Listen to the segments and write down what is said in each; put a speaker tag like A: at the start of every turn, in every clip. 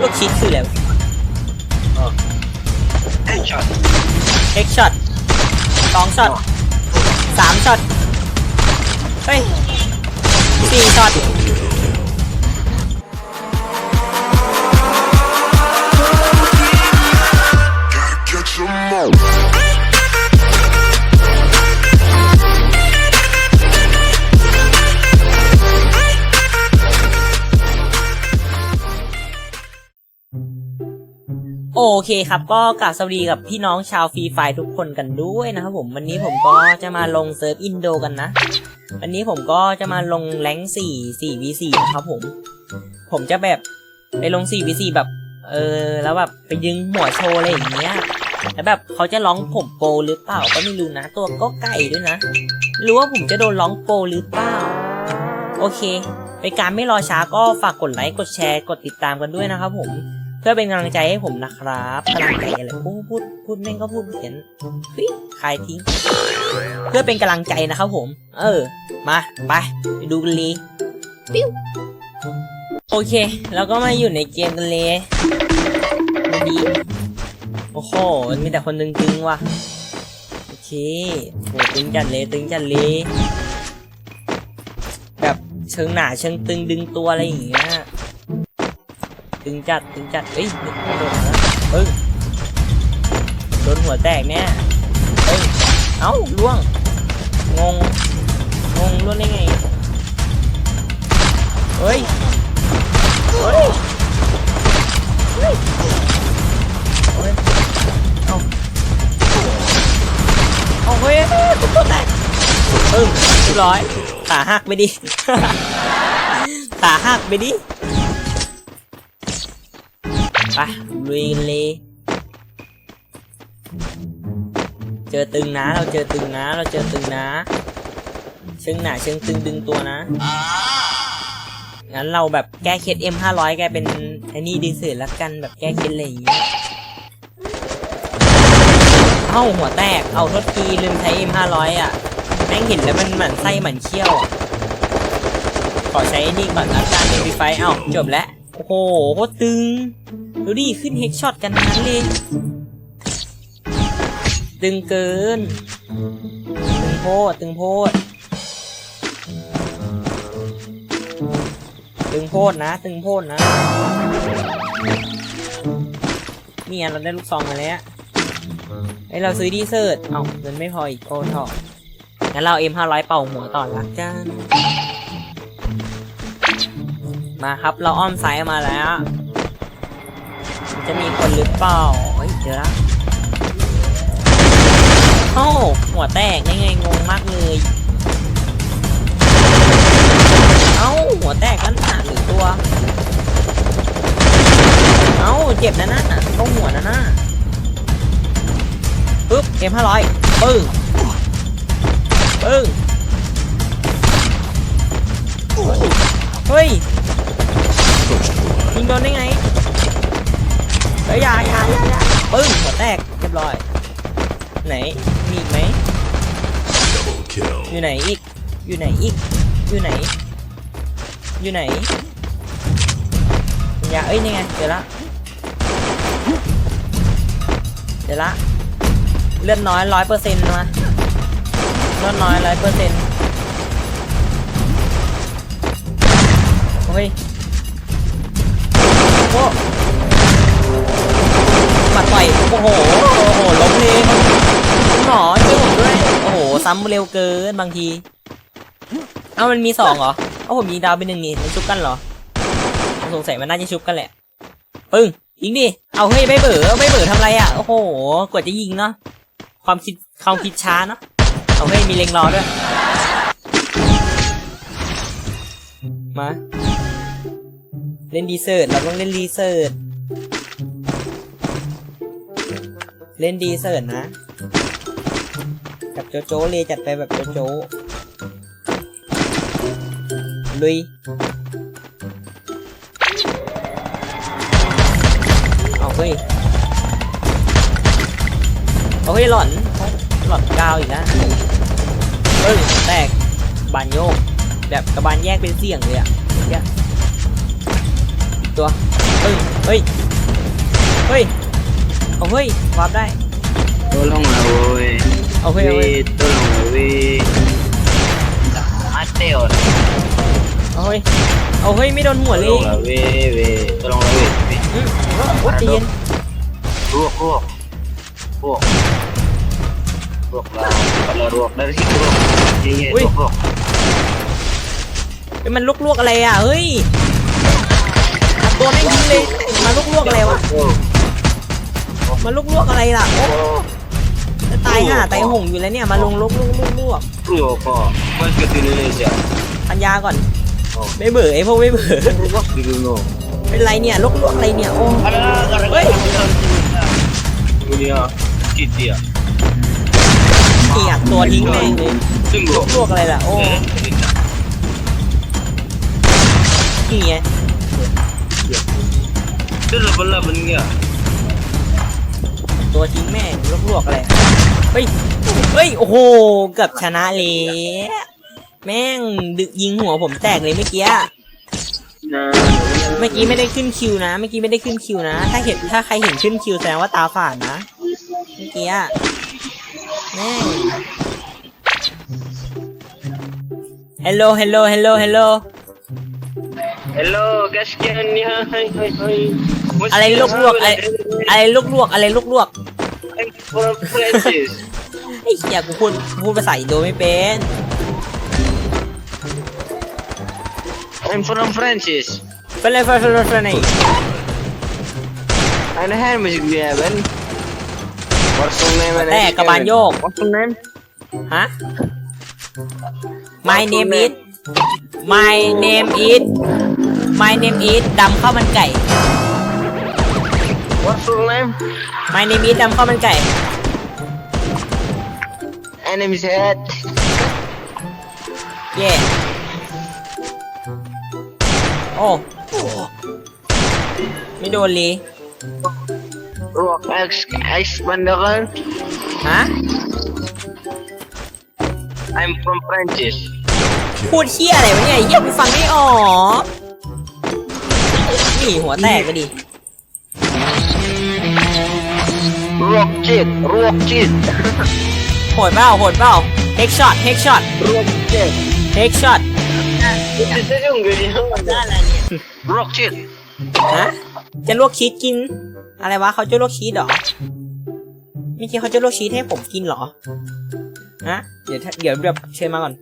A: ลูกชิดคืออะไร
B: เฮ้ยช็อต
A: เอ็กช็อตสองช็อตสามช็อตเฮ้ยสี่ช็อต โอเคครับก็กราบสวัสดีกับพี่น้องชาวฟรีไฟทุกคนกันด้วยนะครับผมวันนี้ผมก็จะมาลงเซิร์ฟอินโดกันนะ วันนี้ผมก็จะมาลงแรงสี่สี่วีสี่นะครับผม ผมจะแบบไปลงสี่วีสี่แบบ เออ แล้วแบบไปดึงหัวโชว์อะไรอย่างเงี้ยแล้วแบบเขาจะร้องผมโปหรือเปล่าก็ไม่รู้นะ ตัวก็ไก่ด้วยนะรู้ว่าผมจะโดนร้องโปหรือเปล่า โอเคเป็นการไม่รอช้าก็ฝากกดไลค์กดแชร์กดติดตามกันด้วยนะครับผม เพื่อเป็นกำลังใจให้ผมนะครับกำลังใจอะไรพูดพูดพูดแม่งก็พูดเขียนฮ้ยคายทิ้ง เพื่อเป็นกำลังใจนะครับผม เออ มาไปไปดูกันเลยปิ้วโอเค แล้วก็มาอยู่ในเกมกันเลยดีโอ้โหมีแต่คนตึงๆว่ะโอเคโหตึงจัดเลยตึงจัดเลยแบบเชิงหนาเชิงตึงดึงตัวอะไรอย่างเงี้ย ตึงจัดตึงจัดเอ้ยไม่โดนนะเฮ้ยโดนหัวแตกแน่เฮ้ยเอ้าล่วง งง งงล่วงได้ไงเฮ้ยเฮ้ยเฮ้ยเฮ้ยเอาเอาเฮ้ยตุ๊กตัวแตกเออเรียร้อยขาหักไปดิขาหักไปดิ ไปลุยเลยเจอตึงนะ เราเจอตึงนะ เราเจอตึงนะ เชิงหนาเชิงตึงดึงตัวนะ งั้นเราแบบแก้เคล็ด M500 แกเป็นไอ้นี่ดีสุดละกันแบบแก้เคล็ดอะไรอย่างเงี้ยเอ้าหัวแตก เอาโทษทีลืมใช้ M500 อะ แม่งเห็นแล้วมันเหมือนไส้เหมือนเขี้ยวอะ ขอใช้ไอ้นี่ก่อนละกัน m ไฟเอ้าจบแล้ว โอ้โหโคตรตึง ดูดิขึ้นเฮกช็อตกันนั้นเลยตึงเกิน ตึงโพดตึงโพดตึงโพดนะ ตึงโพดนะเนี่ยเราได้ลูกซองมาแล้วไอเราซื้อดีเซิร์ตเอาเงินไม่พออีกโอ้ทองั้นเรา M500 เป่าหัวต่อละกัน มาครับเราอ้อมไซ้ายมาแล้ว จะมีคนหรือเปล่าเฮ้ยเจอแล้วโอ้าหัวแตกยังไงงงมากเลยเอ้าหัวแตกกันหนาหรือตัวเอ้าเจ็บนะน่ะเข้าหัวนะน่ะปึ๊บเอ็มห้าร้อยปึ้งปึ้งเฮ้ยยิงโดนได้ไง เฮ้ยอยาอยาอยาอยาปึ้งหัวแตกเรียบร้อย ไหนมีอีกไหม
C: Double kill.
A: อยู่ไหนอีก อยู่ไหนอีก อยู่ไหน อยู่ไหน อย่าเอ้ยนี่ไงเดี๋ยวละเดี๋ยวละ เลือดน้อยร้อยเปอร์เซ็นต์มาเลือดน้อยร้อยเปอร์เซ็นต์โอ้ยโอ้ มาต่อยโอ้โหโอ้โหล้มเลยคุณหมอช่วยผมด้วยโอ้โหซ้ำเร็วเกินบางทีเอ้ามันมีสองเหรอเอ้าผมยิงดาวไปหนึ่งนี่มันชุบกันเหรอสงสัยมันน่าจะชุบกันแหละปึ้งยิงดิเอาเฮ้ยไม่เบื่อไม่เบื่อทำไรอะโอ้โหกว่าจะยิงเนาะความคิดความคิดช้าเนาะเอาเฮ้ยมีเล็งรอด้วยมาเล่นดีเซิร์ตเราต้องเล่นดีเซิร์ต เล่นดีเซิร์ตนะ กับโจโจเลยจัดไปแบบโจโจลุยเอาเฮ้ยเอาเฮ้ยหล่อนหล่อนกาวอีกแล้วเฮ้ยแตกบานโยกแบบกระบาลแยกเป็นเสี่ยงเลยอะเนี่ยอีกตัวปึ้งเฮ้ย เฮ้ย เอาเฮ้ยวาร์ปได้
B: Tolonglah woi.
A: เอาเฮ้ยเอาเฮ้ย
B: Weh, tolonglah weh. Mati orang.
A: เอาเฮ้ยเอาเฮ้ยไม่โดนหัวเลย
B: Tolonglah weh, weh. Tolonglah weh. weh.
A: อืมโอ๊ยใจเย็น
B: Ruok, ruok. Ruok. Ruok lah. Kalau ruok dari situ ruok. Iya, iya,
A: Wih.
B: ruok, ruok.
A: เฮ้ยมันลวกๆอะไรอะเฮ้ยตัวไม่งยิงเลยมาลวกๆอะไรวะ
B: Ruok.
A: มาลวกๆอะไรล่ะ โอ้จะตายห่าตายหงอยู่แล้วเนี่ย มาลงลวกลวกลวกลวก
B: Ruok kok. Basket Indonesia.
A: ปัญญาก่อน ไม่เบื่อไอ้พวกไม่เบื่อ
B: Ruok di dulu.
A: เป็นไรเนี่ยลวกลวกอะไรเนี่ย โอ้
B: Alah, gara-gara
A: Wih.
B: Dunia kit dia.
A: เกลียดตัวทิ้งแม่งเลย
B: Tunggu.
A: ลวกอะไรล่ะ โอ้
B: Eh,
A: นี่ไง
B: Itu lah belah benih.
A: ตัวทิ้งแม่งลวกลวกอะไรเฮ้ยเฮ้ยโอ้โหเกือบชนะเลยแม่งดึกยิงหัวผมแตกเลยเมื่อกี้
B: Nah,
A: เมื่อกี้ไม่ได้ขึ้นคิวนะ เมื่อกี้ไม่ได้ขึ้นคิวนะ ถ้าเห็นถ้าใครเห็นขึ้นคิวแสดงว่าตาฝาดนะ เมื่อกี้อะแม่ง Hello Hello Hello Hello
B: Hello, kasihan ni hai hai hai.
A: อะไรลวกลวกๆอะไรอะไรลวกลวกๆอะไรลวกลวก
B: I'm from Francis.
A: ๆไอ้เหี้ยกูพูดพูดภาษาอินโดไม่เป็น
B: I'm from Francis.
A: เฟรนเฟรนเฟรนเฟรนไ Ano
B: hand music dia ben? What's your name? and
A: Eh,
B: education?
A: kabanyok.
B: What's your name?
A: ฮะ My name is My name is My name is ดำข้าวมันไก่
B: What's your name?
A: My name is ดำข้าวมันไก่
B: Enemy's head.
A: เย่โอ้ไม่โดนเลย
B: Rock X X Bandaran.
A: ฮะ
B: I'm from Francis.
A: พูดเที่ยอะไรวะเนี่ยเยี่ยกูฟังไม่ออกนี่หัวแตก ก็ดิ
B: Rock Kid, Rock Kid.
A: โหดเปล่าโหดเปล่าเฮกช็อตเฮกช็อต
B: Rock Kid.
A: เฮกช็อต
B: Itu juga dia. Rock Kid.
A: ฮะจะลวกชีสกิน อะไรวะเขาจะลวกชีสเหรอไม่คิดเขาจะลวกชีสให้ผมกินเหรอฮะเดี๋ยวถ้าเดี๋ยวแบบเชิญมาก่อน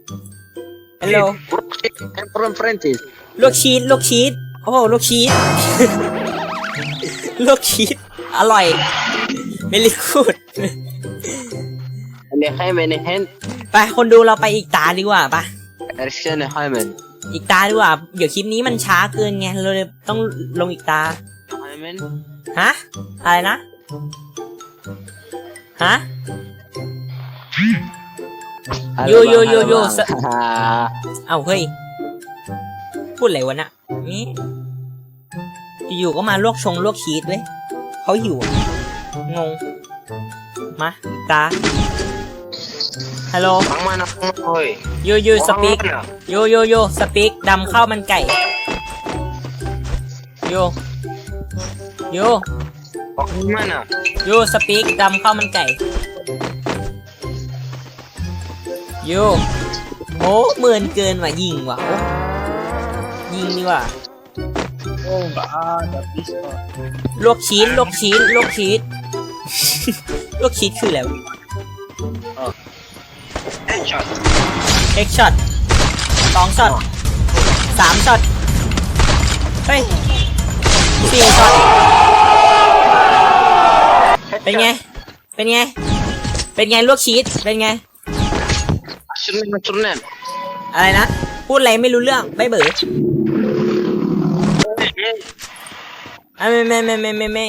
A: ฮัลโหล
B: Rock Kid. I'm from Francis.
A: ลวกชีสลวกชีสโอ้โหลวกชีสลวกชีสอร่อย เมลิกูด
B: Ini Hyman, ini hand.
A: ไปคนดูเราไปอีกตาดีกว่าปะ
B: Dari sana Hyman.
A: อีกตาดีกว่า เดี๋ยวคลิปนี้มันช้าเกินไงเราเลยต้องลงอีกตา
B: Hyman.
A: ฮะ อะไรนะ ฮะ Yo, yo, yo, yo. Sa- เอ้าเฮ้ย พูดอะไรวะน่ะนี่อยู่ๆก็มาลวกชงลวกชีสเว้ยเขาหิวอะ งง มาตาฮัลโหล
B: Orang mana? Oi.
A: ยูยูส
B: Orang
A: ปีก
B: mana?
A: โยโยโยสปีกดำข้าวมันไก่โยโย
B: Orang mana?
A: โยสปีกดำข้าวมันไก่โยโอ้เหมือนเกินว่ะยิงว่ะโอ้ยิงดีกว่า
B: Oh, enggak ada pistol.
A: ลวกชีสลวกชีสลวกชีส ลวกชีสคืออะไรวะ
B: Headshot.
A: เอ็กช็อตสองช็อตสามช็อตเฮ้ยสี่ช็อตเป็นไง เป็นไง เป็นไงลวกชีสเป็นไง
B: Asunan, asunan.
A: อะไรนะ พูดอะไรไม่รู้เรื่องไม่เบื่ออะไม่ไม่ไม่ไม่ไม่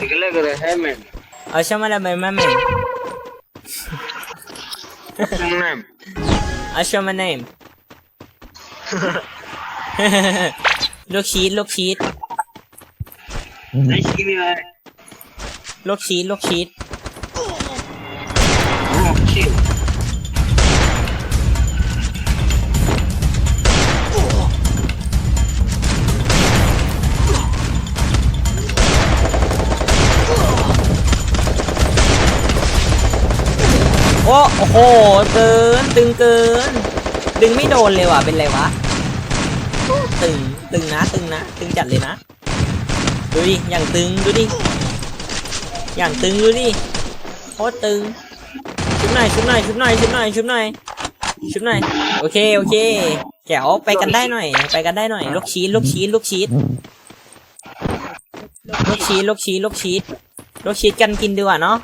A: ไม่
B: Dikala gara Hyman.
A: เอาช่างมันไม่ไม่ไม่
B: Asunan.
A: เอาช่างมัน name ลูกชีสลูกชีส
B: Nice gini lah.
A: ลูกชีสลูกชีส อ้โอ้โหเกินตึงเกิน ดึงไม่โดนเลยว่ะเป็นไรวะตึงตึงนะตึงนะตึงจัดเลยนะดูดิอย่างตึงดูดิอย่างตึงดูดิโคตรตึงชุบหน่อยชุบหน่อยชุบหน่อยชุบหน่อยชุบหน่อยชุบหน่อยโอเคโอเคแจ๋วไปกันได้หน่อย ไปกันได้หน่อยลูกชีสลูกชีสลูกชีสลูกชีสลูกชีสลูกชีสลูกชีสกันกินดีกว่าเนาะ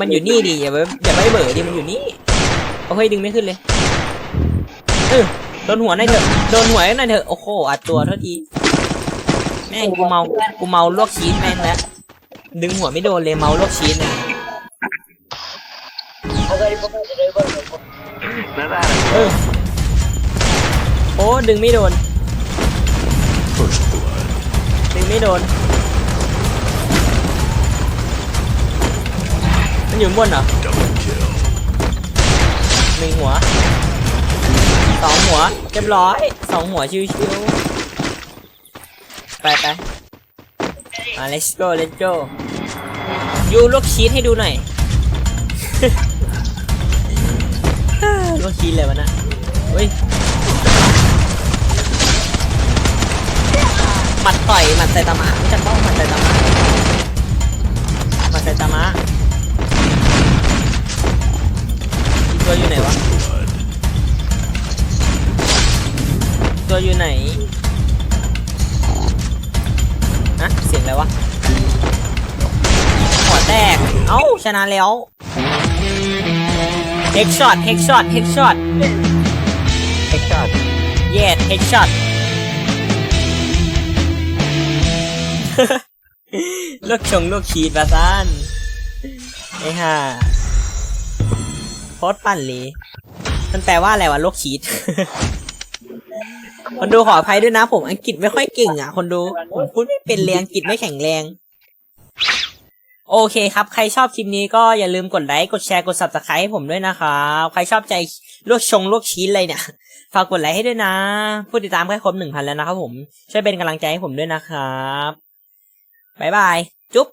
A: มันอยู่นี่ดิอย่าไปอย่าไปเบื่อดิมันอยู่นี่โอ้ยดึงไม่ขึ้นเลยเออโดนหัวหน่อยเถอะโดนหัวหน่อยเถอะโอ้โหอัดตัวเท่าทีแม่งกูเมากูเมาลวกชีสแม่งแล้วดึงหัวไม่โดนเลยเมาลวกชีสเนี่ย
B: นั่นแหละ
A: เออโอ้ดึงไม่โดนดึงไม่โดน มันอยู่ข้งบนเหรอหนึ่งหัวสองหัวเรียบร้อยสองหัวชิวๆไปไปมา let's go let's go ยูลูกชีสให้ดูหน่อยลูกชีสเลยวะนะเฮ้ยหมัดต่อยหมัดใส่ตามะไม่จำต้องหมัดใส่ตามะหมัดใส่ตามะ ตัวอยู่ไหนวะ
C: Blood.
A: ตัวอยู่ไหนนะเสียงอะไรวะหัวแตก เอ้า ชนะแล้วเฮกช็อตเฮกช็อตเฮกช็อต
B: เอ็กซ์ช็อต
A: เย็ดเฮกช็อตลูกชงลูกชีดประซานไอ้ห่า โคตรปั่นเลยมันแปลว่าอะไรวะลูกชีดคนดูขออภัยด้วยนะ ผมอังกฤษไม่ค่อยเก่งอะ คนดูผมพูดไม่เป็นแรงอังกฤษไม่แข็งแรง โอเคครับ ใครชอบคลิปนี้ก็อย่าลืมกดไลค์ กดแชร์ กด subscribe ให้ผมด้วยนะครับ ใครชอบใจลวกชงลวกชีสเลยเนี่ย ฝากกดไลค์ให้ด้วยนะ ผู้ติดตามใกล้ครบหนึ่งพันแล้วนะครับผม ช่วยเป็นกำลังใจให้ผมด้วยนะครับ บ๊ายบาย จุ๊บ